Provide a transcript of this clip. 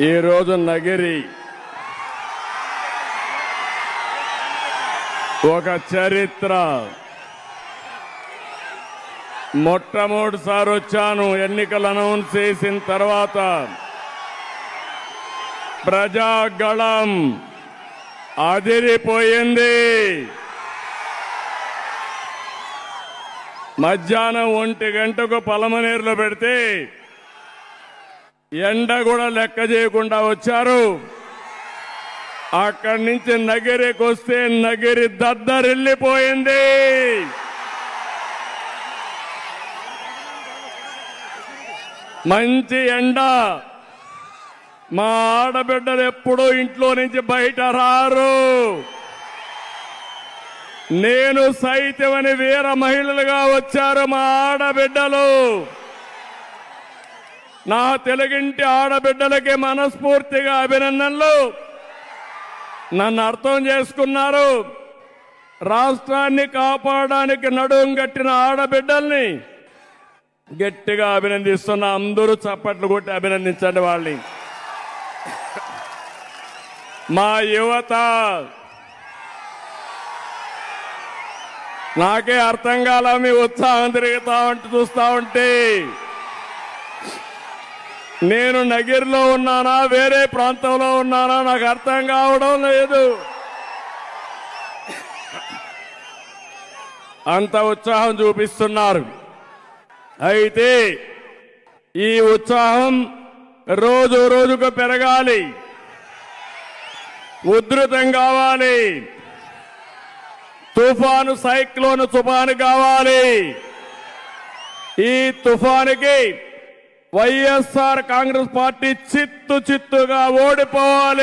ఈరోజు నగిరి. ఒక చరిత్ర. మొట్టమొదటిసారి వచ్చాను ఎన్నికలు అనౌన్స్ చేసిన తర్వాత. ప్రజాగళం అదిరిపోయింది. మధ్యాహ్నం ఒంటి గంటకు పలమనేరులో పెడితే ఎండ కూడా లెక్క చేయకుండా వచ్చారు. అక్కడి నుంచి నగిరికి వస్తే నగిరి దద్దరిల్లిపోయింది మంచి ఎండ. మా ఆడబిడ్డలు ఎప్పుడూ ఇంట్లో నుంచి బయట రారు. నేను సైతమని వీర మహిళలుగా వచ్చారు మా ఆడబిడ్డలు. నా తెలుగింటి ఆడబిడ్డలకి మనస్ఫూర్తిగా అభినందనలు. నన్ను అర్థం చేసుకున్నారు. రాష్ట్రాన్ని కాపాడడానికి నడుం కట్టిన ఆడబిడ్డల్ని గట్టిగా అభినందిస్తున్న అందరూ చప్పట్లు కొట్టి అభినందించండి వాళ్ళని. మా యువత నాకే అర్థం కాల మీ ఉత్సాహం తిరుగుతా ఉంటే చూస్తా ఉంటే. నేను నగిరిలో ఉన్నానా? వేరే ప్రాంతంలో ఉన్నానా? నాకు అర్థం కావడం లేదు. అంత ఉత్సాహం చూపిస్తున్నారు. అయితే ఈ ఉత్సాహం రోజు రోజుకు పెరగాలి. ఉధృతం కావాలి. తుఫాను సైక్లోన్ తుఫాను కావాలి. ఈ తుఫానుకి వైఎస్ఆర్ కాంగ్రెస్ పార్టీ చిత్తు చిత్తుగా ఓడిపోవాలి.